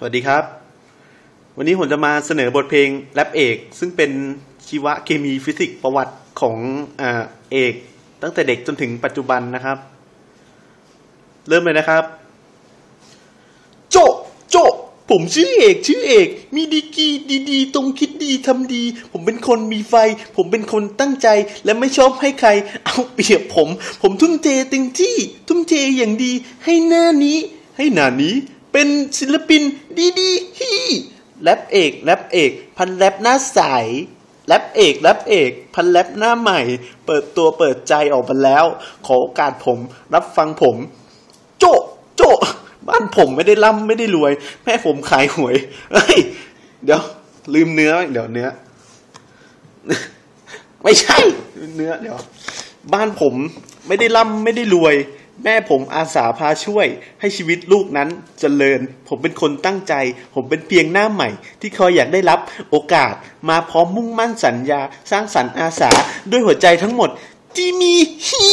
สวัสดีครับ วันนี้ผมจะมาเสนอบทเพลงแรปเอก ซึ่งเป็นชีวะเคมีฟิสิกส์ประวัติของอเอก ตั้งแต่เด็กจนถึงปัจจุบันนะครับ เริ่มเลยนะครับ โจโจผมชื่อเอกชื่อเอก มีดีกีดีๆตรงคิดดีทำดี ผมเป็นคนมีไฟ ผมเป็นคนตั้งใจ และไม่ชอบให้ใคร เอาเปรียบผม ผมทุ่มเทเต็มที่ ทุ่มเทอย่างดี ให้หน้านี้ ให้หน้านี้ เป็นศิลปินดีๆฮีแรปเอกแรปเอก พันแรปหน้าใสแรปเอกแรปเอก พันแรปหน้าใหม่ เปิดตัวเปิดใจออกมาแล้ว ขอโอกาสผมรับฟังผม โจโจบ้านผมไม่ได้ร่ำไม่ได้รวย แม่ผมขายหวยเฮ้ยเดี๋ยว ลืมเนื้อเดี๋ยวเนื้อ ไม่ใช่ เนื้อเดี๋ยว บ้านผมไม่ได้ร่ำไม่ได้รวย แม่ผมอาสาพาช่วย ให้ชีวิตลูกนั้นเจริญ ผมเป็นคนตั้งใจ ผมเป็นเพียงหน้าใหม่ ที่คอยอยากได้รับโอกาส มาพร้อมมุ่งมั่นสัญญา สร้างสรรค์อาสาด้วยหัวใจทั้งหมด ที่มีฮี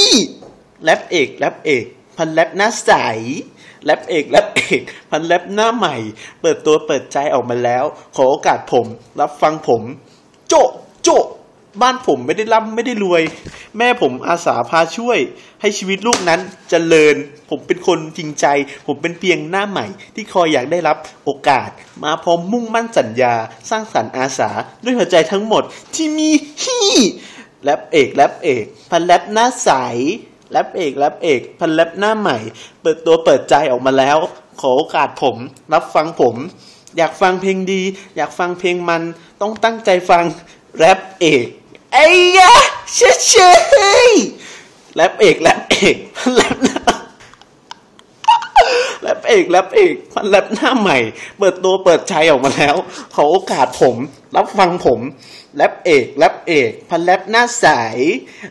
แรปเอกแรปเอก พันแรปหน้าใสแรปเอกแรปเอกพันแรปหน้าใหม่ เปิดตัวเปิดใจออกมาแล้ว ขอโอกาสผม รับฟังผม โจะโจะบ้านผมไม่ได้ร่ำไม่ได้รวย แม่ผมอาสาพาช่วย ให้ชีวิตลูกนั้นเจริญ ผมเป็นคนจริงใจ ผมเป็นเพียงหน้าใหม่ ที่คอยอยากได้รับโอกาส มาพร้อมมุ่งมั่นสัญญา สร้างสรรค์อาสา ด้วยหัวใจทั้งหมดที่มีฮี่แรปเอกแรปเอกพันแรปหน้าใสแรปเอกแรปเอก พันแรปหน้าใหม่ เปิดตัวเปิดใจออกมาแล้ว ขอโอกาสผม รับฟังผม อยากฟังเพลงดี อยากฟังเพลงมันต้องตั้งใจฟังแรปเอก ไอ้ยะเชยเชยแรปเอกแรปเอกพันแรปหน้าแรปเอกแรปเอกพันแรปหน้าใหม่ เปิดตัวเปิดใจออกมาแล้ว ขอโอกาสผม รับฟังผมแรปเอกแรปเอกพันแรปหน้าใส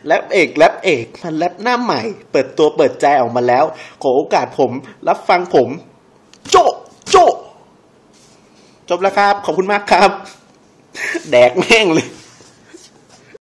แรปเอกแรปเอกพันแรปหน้าใหม่ เปิดตัวเปิดใจออกมาแล้ว ขอโอกาสผม รับฟังผม โจะโจะจบแล้วครับ ขอบคุณมากครับ แดกแม่งเลย